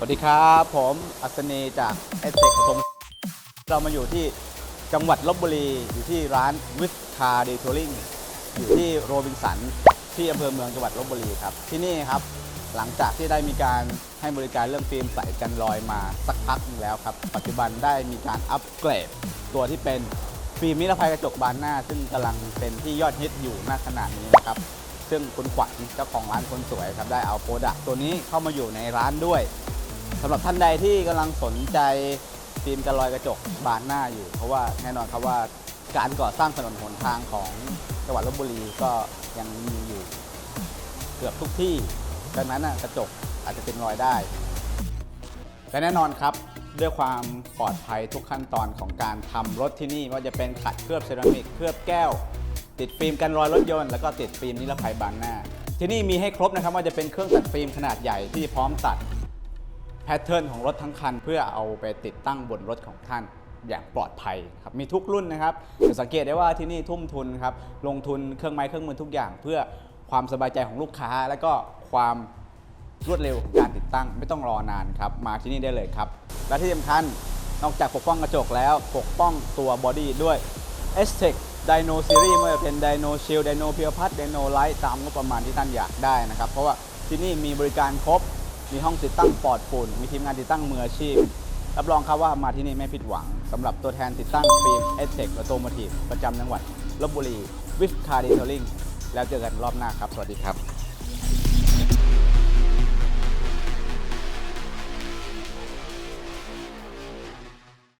สวัสดีครับ ผมอัศนีจากเอสเทคสมเรามาอยู่ที่จังหวัดลบบุรี อยู่ที่ร้านวิสคาเดทัวริงอยู่ที่โรบินสัน ที่อำเภอเมืองจังหวัดลบบุรีครับ ที่นี่ครับ หลังจากที่ได้มีการให้บริการเรื่องฟิล์มใสกันรอยมาสักพักนึงแล้วครับ ปัจจุบันได้มีการอัปเกรด ตัวที่เป็นฟิล์มนิรภัยกระจกบานหน้า ซึ่งกำลังเป็นที่ยอดฮิตอยู่ณขณะนี้นะครับ ซึ่งคุณขวัญเจ้าของร้านคนสวยครับได้เอาโปรดักต์ตัวนี้เข้ามาอยู่ในร้านด้วย สำหรับท่านใดที่กำลังสนใจฟิล์มกันรอยกระจกบานหน้าอยู่ เพราะว่าแน่นอนครับว่าการก่อสร้างถนนหนทางของจังหวัดลบบุรีก็ยังมีอยู่เกือบทุกที่ ดังนั้นกระจกอาจจะเป็นรอยได้และแน่นอนครับด้วยความปลอดภัยทุกขั้นตอนของการทำรถที่นี่ว่าจะเป็นขัดเคลือบเซรามิกเคลือบแก้ว ติดฟิล์มกันรอยรถยนต์แล้วก็ติดฟิล์มนิรภัยบานหน้า ที่นี่มีให้ครบนะครับว่าจะเป็นเครื่องตัดฟิล์มขนาดใหญ่ที่พร้อมตัด พทเทิร์นของรถทั้งคัน เพื่อเอาไปติดตั้งบนรถของท่านอย่างปลอดภัยครับมีทุกรุ่นนะครับจะสังเกตได้ว่าที่นี่ทุ่มทุนครับลงทุนเครื่องไม้เครื่องมือทุกอย่าง เพื่อความสบายใจของลูกค้า และก็ความรวดเร็วของการติดตั้งไม่ต้องรอนานครับมาที่นี่ได้เลยครับ และที่สำคัญนอกจากปกป้องกระจกแล้วปกป้องตัวบอดี้ด้วย s t e c Dino Series ไม่ว่าจะเป็น Dino Shield Dino p u r e p a t Dino Light ตามงบประมาณที่ท่านอยากได้นะครับ เพราะว่าที่นี่มีบริการครบ มีห้องติดตั้งปลอดฝุ่น มีทีมงานติดตั้งมืออาชีพ รับรองครับว่ามาที่นี่ไม่ผิดหวังสำหรับตัวแทนติดตั้งฟิล์มเอสเทคและโตมทีฟประจำจังหวัดลบบุรีวิฟคาร์ดีเทลลิงแล้วเจอกันรอบหน้าครับ สวัสดีครับ